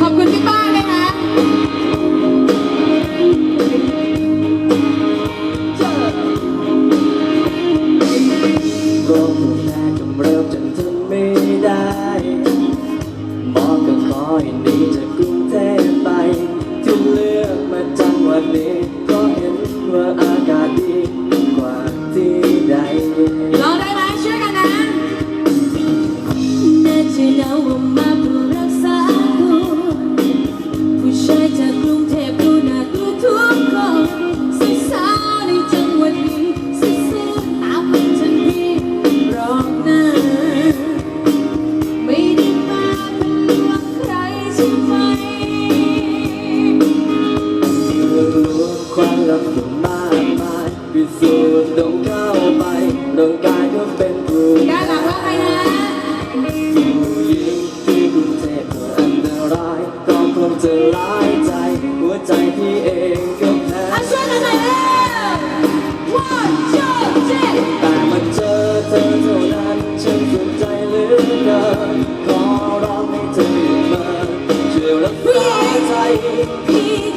ขอบคุณพี่ป้าด้วยนะเจอ I'm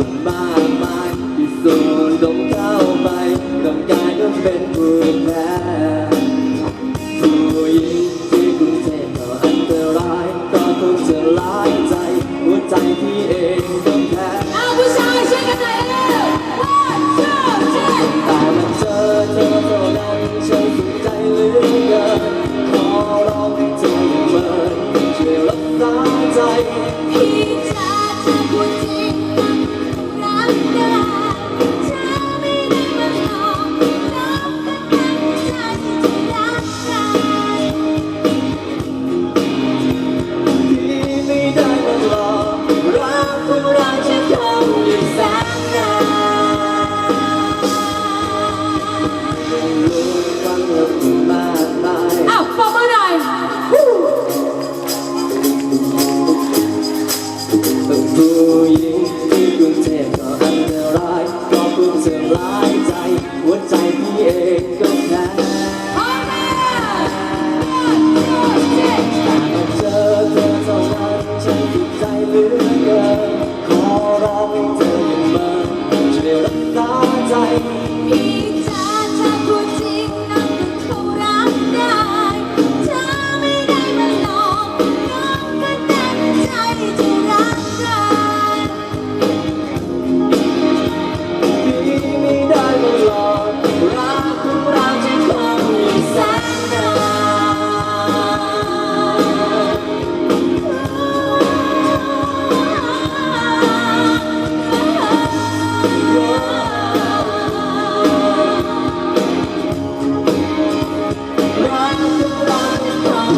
คนมากมายที่สูญต้องเข้าไปต้องกายก็เป็นผู้แพ้ผู้หญิงที่กรุงเทพก็อันตรายก็คงจะร้ายใจ หัวใจที่เองต้องแพ้เอาผู้ชายช่วยกันหน่อยเร็ว one two three แต่มาเจอเธอเท่านั้ฉันสุใจลืกินขอร้องเธออย่าเมินช่วยรักษาใจ พี่จะาเธอพูดจริง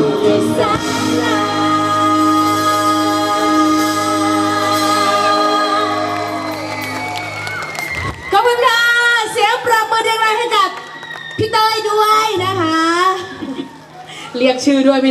ขอบคุณค่ะ เสียงปรบมือเรียงราให้กับพี่เตยด้วยนะคะ เรียกชื่อด้วยม่